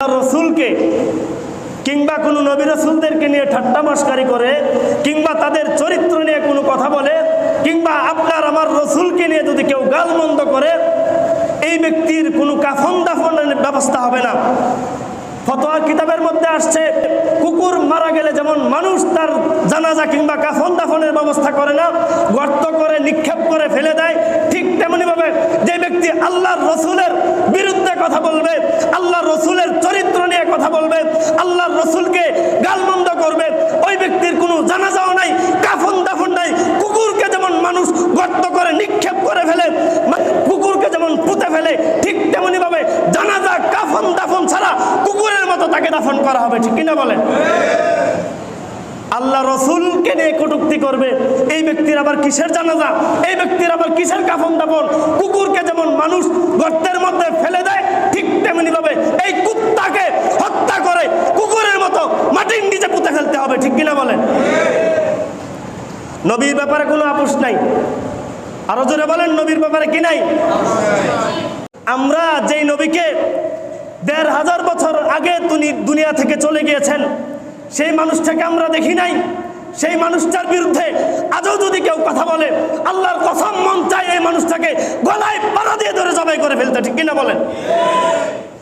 রসুলকে কিংবা কোনো নবী রসুলদেরকে নিয়ে ঠাট্টা মস্কারি করে, কিংবা তাদের চরিত্র নিয়ে কোনো কথা বলে, কিংবা আপনার আমার রসুলকে নিয়ে যদি কেউ গালমন্দ করে, এই ব্যক্তির কোনো কাফন দাফনের ব্যবস্থা হবে না। ফতোয়া কিতাবের মধ্যে আসছে, কুকুর মারা গেলে যেমন মানুষ তার জানাজা কিংবা কাফন দাফনের ব্যবস্থা করে না, গর্ত করে, নিক্ষেপ করে ফেলে দেয়, ঠিক তেমনিভাবে যে ব্যক্তি আল্লাহর রসুলের বিরুদ্ধে কথা বলবে আল্লাহর রসুলের চরিত্র নিয়ে কথা বলবে আল্লাহর রসুলকে গালমন্দ করবে ওই ব্যক্তির কোনো জানাজাও নাই কাফন দাফন নাই কুকুরকে যেমন মানুষ গর্ত করে নিক্ষেপ করে ফেলে মা- কুকুরকে যেমন পুঁতে ফেলে ঠিক তেমনি ভাবে জানাজা কাফন দাফন ছাড়া কুকুরের মতো তাকে দাফন করা হবে, ঠিক কিনা বলেন? আল্লাহ রসুলকে নিয়ে কটুক্তি করবে। এই ব্যক্তির আবার কিসের জানাজা? এই ব্যক্তির আবার কিসের কাফন দাফন? কুকুরকে যেমন মানুষ গর্তের মধ্যে ফেলে দেয়, ঠিক তেমনি ভাবে এই কুত্তাকে হত্যা করে কুকুরের মতো মাটির নিচে পুঁতে ফেলতে হবে, ঠিক কিনা বলেন? নবীর ব্যাপারে কোনো আপোষ নাই। আরও জোরে বলেন, নবীর ব্যাপারে কি নাই? আমরা যেই নবীকে দেড় হাজার বছর আগে তিনি দুনিয়া থেকে চলে গিয়েছেন। সেই মানুষটাকে আমরা দেখি নাই। সেই মানুষটার বিরুদ্ধে আজও যদি কেউ কথা বলে, আল্লাহর কসম মন চায় এই মানুষটাকে গলায় পাড়া দিয়ে ধরে জবাই করে ফেলতে, ঠিক কিনা বলেন?